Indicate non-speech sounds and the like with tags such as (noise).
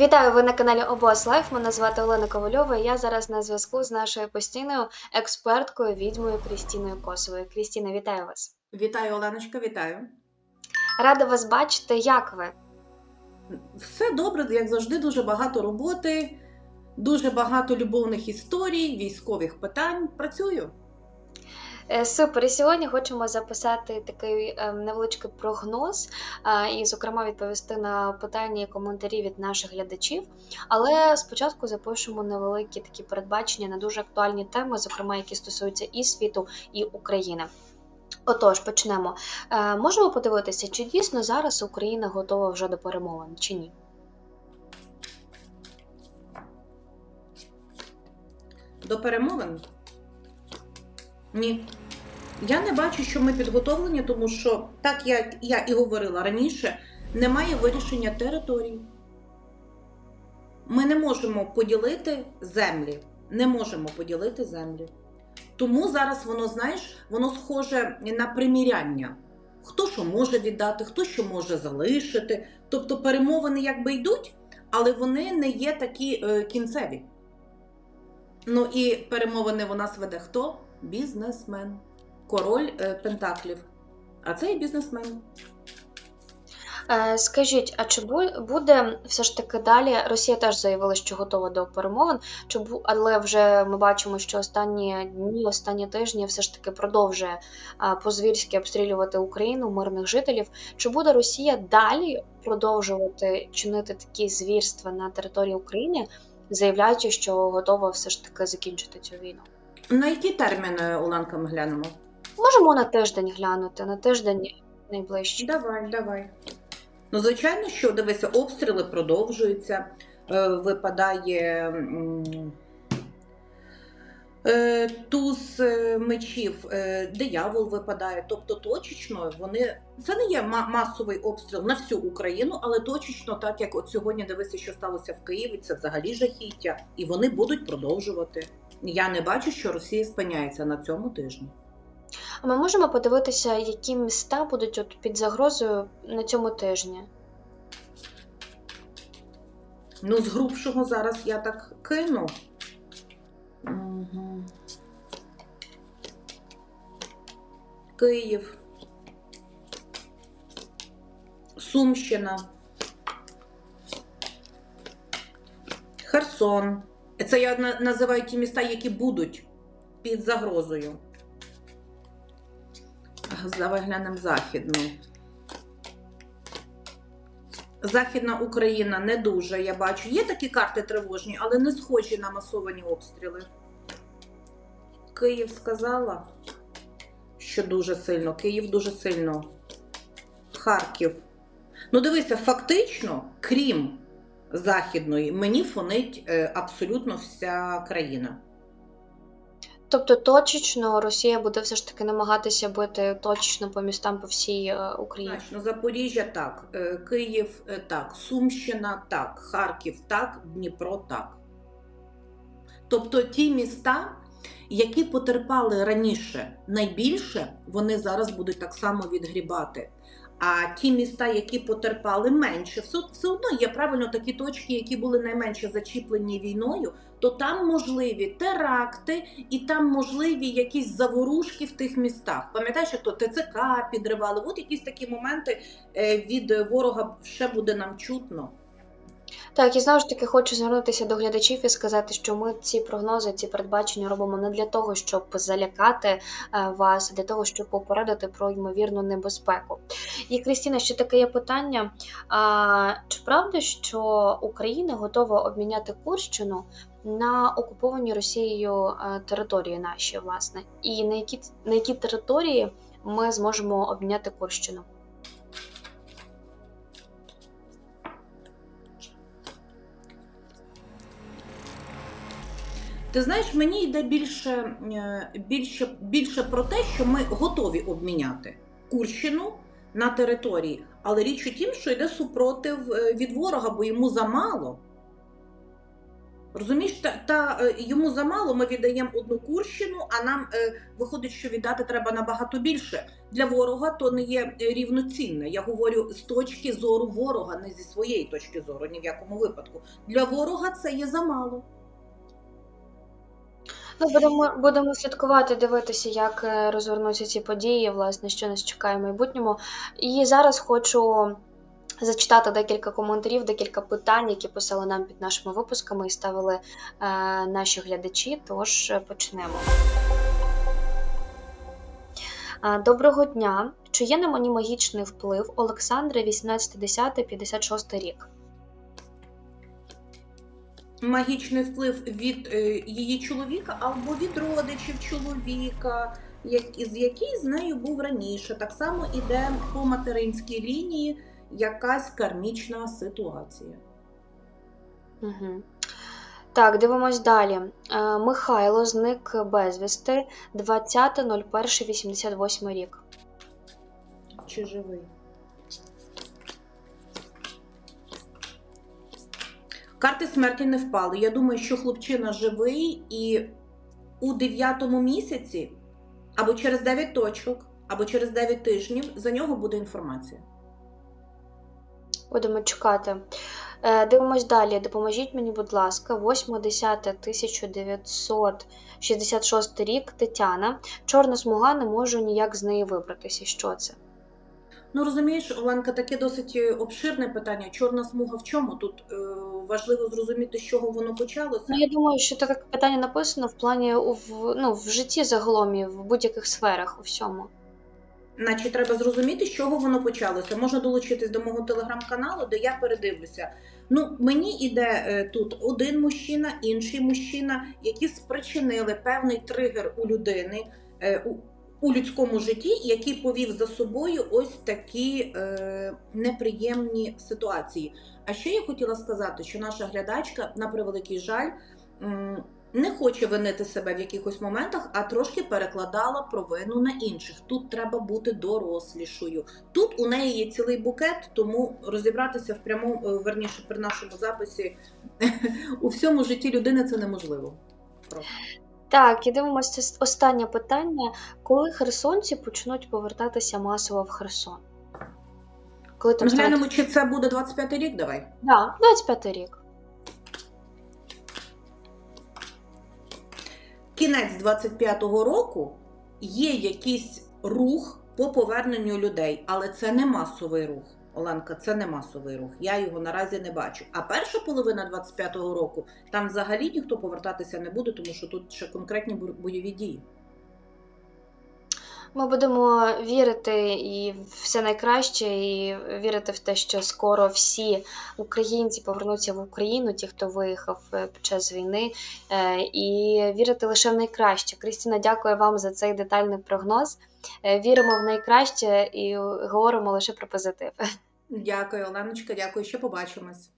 Вітаю! Ви на каналі Обос Лайф. Мене звати Олена Ковальова. і Я зараз на зв'язку з нашою постійною експерткою відьмою Крістіною Косовою. Крістіна, вітаю вас! Вітаю, Оленочка, вітаю. Рада вас бачити. Як ви? Все добре, як завжди, дуже багато роботи, дуже багато любовних історій, військових питань. Працюю. Е, Супер. І сьогодні хочемо записати такий е, невеличкий прогноз е, і, зокрема, відповісти на питання і коментарі від наших глядачів. Але спочатку запишемо невеликі такі передбачення на дуже актуальні теми, зокрема, які стосуються і світу, і України. Отож, почнемо. Можемо подивитися, чи дійсно зараз Україна готова вже до перемовин, чи ні? До перемовин? Ні. Я не бачу, що ми підготовлені, тому що, так як я і говорила раніше, немає вирішення територій. Ми не можемо поділити землі. Не можемо поділити землі. Тому зараз воно, знаєш, воно схоже на приміряння. Хто що може віддати, хто що може залишити. Тобто перемовини якби йдуть, але вони не є такі е, кінцеві. Ну і перемовини у нас веде хто? Бізнесмен. Король е, Пентаклів. А це і бізнесмен. Е, Скажіть, а чи буде все ж таки далі? Росія теж заявила, що готова до перемовин. Чи бу- але вже ми бачимо, що останні дні, останні тижні все ж таки продовжує по-звірськи обстрілювати Україну, мирних жителів. Чи буде Росія далі продовжувати чинити такі звірства на території України, заявляючи, що готова все ж таки закінчити цю війну? На які терміни, Оленка, ми глянемо? Можемо на тиждень глянути, на тиждень найближчий. Давай, давай. Ну, звичайно, що дивися, обстріли продовжуються. Е, випадає м, е, туз е, мечів, е, диявол випадає. Тобто точечно вони. Це не є ма- масовий обстріл на всю Україну, але точечно, так як от сьогодні дивися, що сталося в Києві, це взагалі жахіття, і вони будуть продовжувати. Я не бачу, що Росія спиняється на цьому тижні. А ми можемо подивитися, які міста будуть от під загрозою на цьому тижні. Ну, з грубшого зараз я так кину. Угу. Київ. Сумщина. Херсон. Це я називаю ті міста, які будуть під загрозою. Давай глянемо західну. Західна Україна не дуже, я бачу. Є такі карти тривожні, але не схожі на масовані обстріли. Київ сказала, що дуже сильно. Київ дуже сильно. Харків. Ну, дивися, фактично, крім Західної, мені фонить е, абсолютно вся країна. Тобто точечно Росія буде все ж таки намагатися бити точечно по містам по всій е, Україні. Значно, Запоріжжя так, е, Київ е, так, Сумщина так, Харків так, Дніпро так. Тобто ті міста, які потерпали раніше найбільше, вони зараз будуть так само відгрібати. А ті міста, які потерпали менше, все, все одно є правильно такі точки, які були найменше зачіплені війною, то там можливі теракти і там можливі якісь заворушки в тих містах. Пам'ятаєш, то ТЦК підривали? От якісь такі моменти е, від ворога ще буде нам чутно. Так, і знову ж таки хочу звернутися до глядачів і сказати, що ми ці прогнози, ці передбачення робимо не для того, щоб залякати е, вас, а для того, щоб попередити про ймовірну небезпеку. І Крістіна, ще таке є питання: а, чи правда, що Україна готова обміняти Курщину на окуповані Росією е, території наші, власне, і на які на які території ми зможемо обміняти Курщину? Ти знаєш, мені йде більше, е, більше, більше про те, що ми готові обміняти Курщину на території. Але річ у тім, що йде супротив е, від ворога, бо йому замало. Розумієш, та, та е, йому замало, ми віддаємо одну Курщину, а нам е, виходить, що віддати треба набагато більше. Для ворога то не є е, рівноцінне. Я говорю з точки зору ворога, не зі своєї точки зору, ні в якому випадку. Для ворога це є замало. Ну, будемо, будемо слідкувати, дивитися, як е, розвернуться ці події, власне, що нас чекає в майбутньому. І зараз хочу зачитати декілька коментарів, декілька питань, які писали нам під нашими випусками і ставили е, наші глядачі. Тож е, почнемо. Е, Доброго дня. Чи є на мені магічний вплив Олександра 18.10.56 рік? Магічний вплив від е, її чоловіка або від родичів чоловіка, як, з який з нею був раніше. Так само іде по материнській лінії якась кармічна ситуація. Угу. Так, дивимось далі. Е, Михайло зник безвісти 20.01.88 рік. Чи живий? Карти смерті не впали. Я думаю, що хлопчина живий і у дев'ятому місяці, або через 9 точок, або через 9 тижнів за нього буде інформація. Будемо чекати. Е, Дивимось далі. Допоможіть мені, будь ласка, 8.10.1966 рік Тетяна. Чорна смуга, не можу ніяк з неї вибратися. Що це? Ну розумієш, Оленка, таке досить е, обширне питання. Чорна смуга в чому? Тут е, важливо зрозуміти, з чого воно почалося. Ну, я думаю, що таке питання написано в плані в, ну, в житті загалом і в будь-яких сферах, у всьому. Значить, треба зрозуміти, з чого воно почалося. Можна долучитись до мого телеграм-каналу, де я передивлюся. Ну, мені іде е, тут один мужчина, інший мужчина, які спричинили певний тригер у людини е, у, у людському житті, який повів за собою ось такі е, неприємні ситуації. А ще я хотіла сказати, що наша глядачка, на превеликий жаль, не хоче винити себе в якихось моментах, а трошки перекладала провину на інших. Тут треба бути дорослішою. Тут у неї є цілий букет, тому розібратися в прямому, е, верніше при нашому записі (laughs) у всьому житті людини це неможливо. Просто. Так, і дивимося це останнє питання. Коли херсонці почнуть повертатися масово в Херсон? Коли там глянемо, чи це буде 25 рік. Давай. Да, 25 рік. Кінець 25-го року є якийсь рух по поверненню людей, але це не масовий рух. Оленка, це не масовий рух. Я його наразі не бачу. А перша половина 25-го року там взагалі ніхто повертатися не буде, тому що тут ще конкретні бо- бойові дії. Ми будемо вірити і все найкраще, і вірити в те, що скоро всі українці повернуться в Україну, ті, хто виїхав е, під час війни, е, і вірити лише в найкраще. Крістіна, дякую вам за цей детальний прогноз. Е, Віримо в найкраще і говоримо лише про позитив. Дякую, Оленочка, дякую, ще побачимось.